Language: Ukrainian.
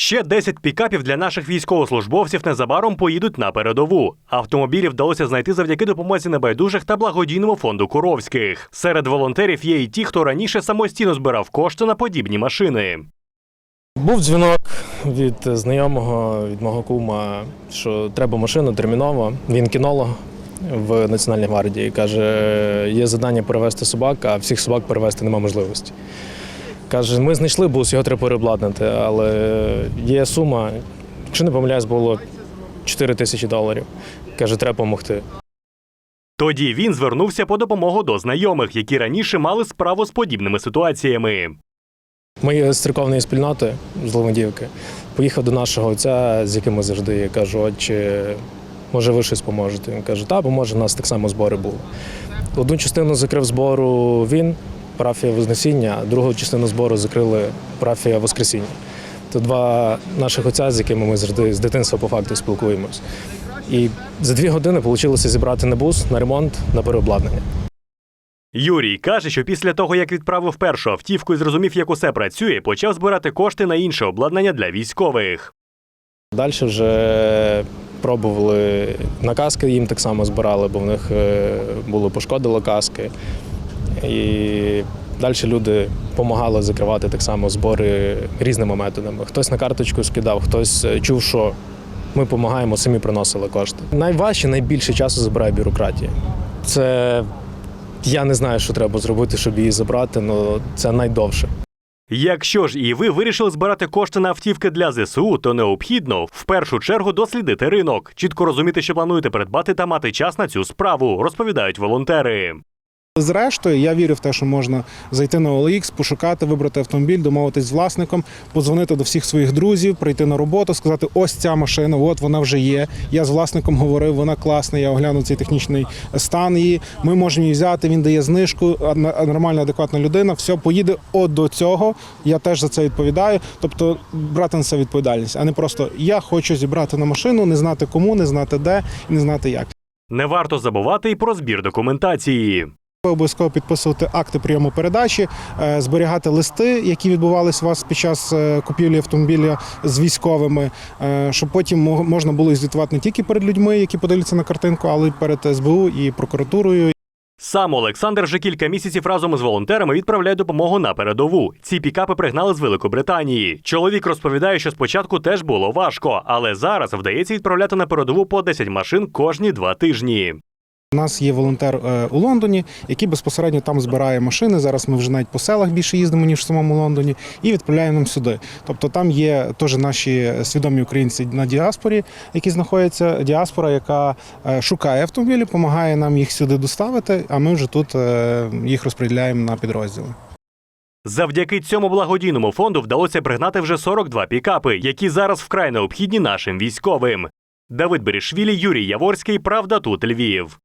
Ще 10 пікапів для наших військовослужбовців незабаром поїдуть на передову. Автомобілі вдалося знайти завдяки допомозі небайдужих та благодійному фонду Куровських. Серед волонтерів є і ті, хто раніше самостійно збирав кошти на подібні машини. Був дзвінок від знайомого, від мого кума, що треба машину терміново. Він кінолог в Національній гвардії. Каже, є завдання перевезти собак, а всіх собак перевезти немає можливості. Каже, ми знайшли бус, його треба переобладнати, але є сума, якщо не помиляюсь, було 4 тисячі доларів. Каже, треба допомогти. Тоді він звернувся по допомогу до знайомих, які раніше мали справу з подібними ситуаціями. Ми є з церковної спільноти з Ломодівки. Поїхав до нашого отця, з яким ми завжди я кажу, отче, може ви щось поможете? Він каже, та, поможе, у нас так само збори були. Одну частину закрив збору він, парафія Вознесіння, а другу частину збору закрили парафія Воскресіння. Це два наших отця, з якими ми завжди з дитинства по факту спілкуємось. І за дві години вийшло зібрати на бус, на ремонт, на переобладнання. Юрій каже, що після того, як відправив першу автівку і зрозумів, як усе працює, почав збирати кошти на інше обладнання для військових. Далі вже пробували на каски, їм так само збирали, бо в них е, було пошкодило каски. І далі люди допомагали закривати так само збори різними методами. Хтось на карточку скидав, хтось е, чув, що ми допомагаємо, самі приносили кошти. Найважче, найбільше часу забирає бюрократія. Це я не знаю, що треба зробити, щоб її забрати, але це найдовше. Якщо ж і ви вирішили збирати кошти на автівки для ЗСУ, то необхідно в першу чергу дослідити ринок, чітко розуміти, що плануєте придбати та мати час на цю справу, розповідають волонтери. Зрештою, я вірю в те, що можна зайти на OLX, пошукати, вибрати автомобіль, домовитись з власником, подзвонити до всіх своїх друзів, прийти на роботу, сказати: ось ця машина, от вона вже є. Я з власником говорив, вона класна. Я оглянув цей технічний стан її. Ми можемо її взяти. Він дає знижку. Нормальна, адекватна людина. Все поїде от до цього. Я теж за це відповідаю. Тобто брати на це відповідальність, а не просто я хочу зібрати на машину, не знати кому, не знати де і не знати як. Не варто забувати й про збір документації. Обов'язково підписувати акти прийому передачі, е, зберігати листи, які відбувалися у вас під час е, купівлі автомобіля з військовими, е, щоб потім мо- можна було звітувати не тільки перед людьми, які подивляться на картинку, але й перед СБУ і прокуратурою. Сам Олександр вже кілька місяців разом із волонтерами відправляє допомогу на передову. Ці пікапи пригнали з Великобританії. Чоловік розповідає, що спочатку теж було важко, але зараз вдається відправляти на передову по 10 машин кожні два тижні. У нас є волонтер е, у Лондоні, який безпосередньо там збирає машини. Зараз ми вже навіть по селах більше їздимо ніж в самому Лондоні, і відправляємо нам сюди. Тобто там є теж наші свідомі українці на діаспорі, які знаходяться. Діаспора, яка е, шукає автомобілі, допомагає нам їх сюди доставити. А ми вже тут е, їх розподіляємо на підрозділи. Завдяки цьому благодійному фонду вдалося пригнати вже 42 пікапи, які зараз вкрай необхідні нашим військовим. Давид Берішвілі, Юрій Яворський. Правда, тут Львів.